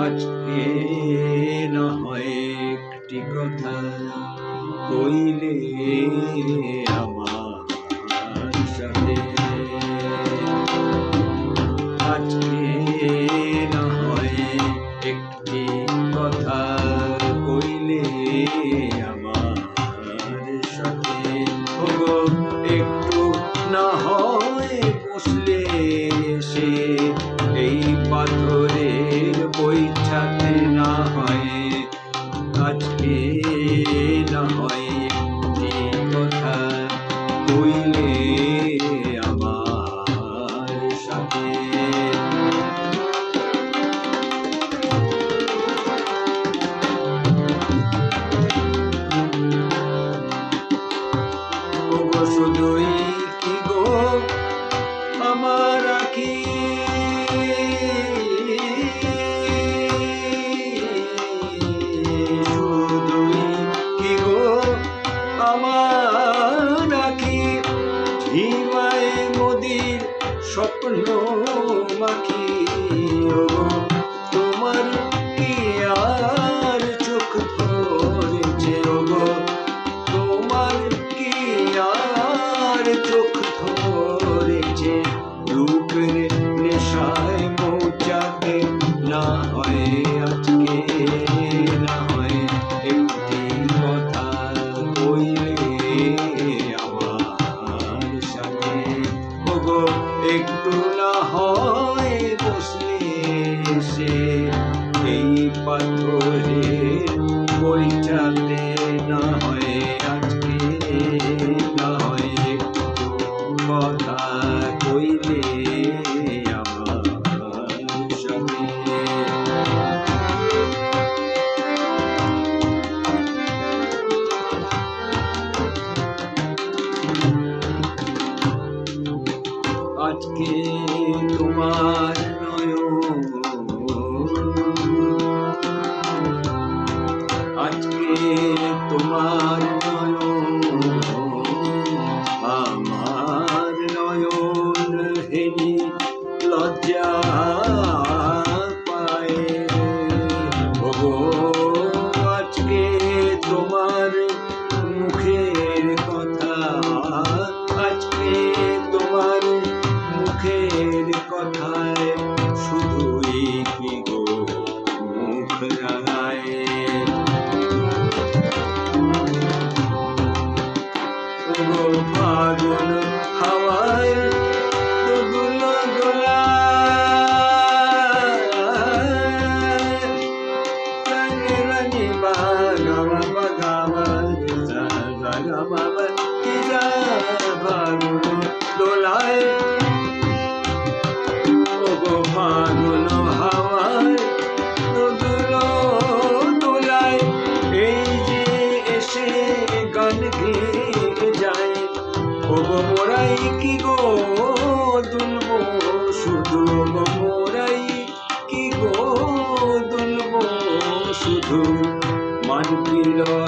আজকে না হয় একটি কথা কইলে আমার না হয় আজকে আমার আখি ঝিমায় মোদির স্বপ্ন মাখি। তোমার কি চোখ ধরেছে ওগো? তোমার কি চোখ ধরেছে? রূপের নেশায় মৌচাকে না হয় আজকে। একটু না হয় বসলে সে এই পাথরে বইটাতে আজকে ফাগুন দোলায়। ওগো ফাগুন হাওয়ায় দোলায়। এই যে এসে গান গেয়ে যায়, ওগো মোরাই কি গো দুলবো? শুধু মোরাই কি গো দুলবো? শুধু মানবির হের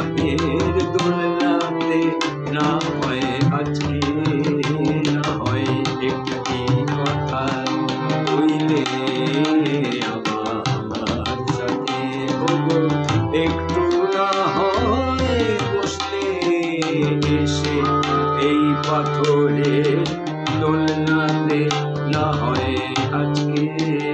পাথরে দোলনাতে না হয় আজকে।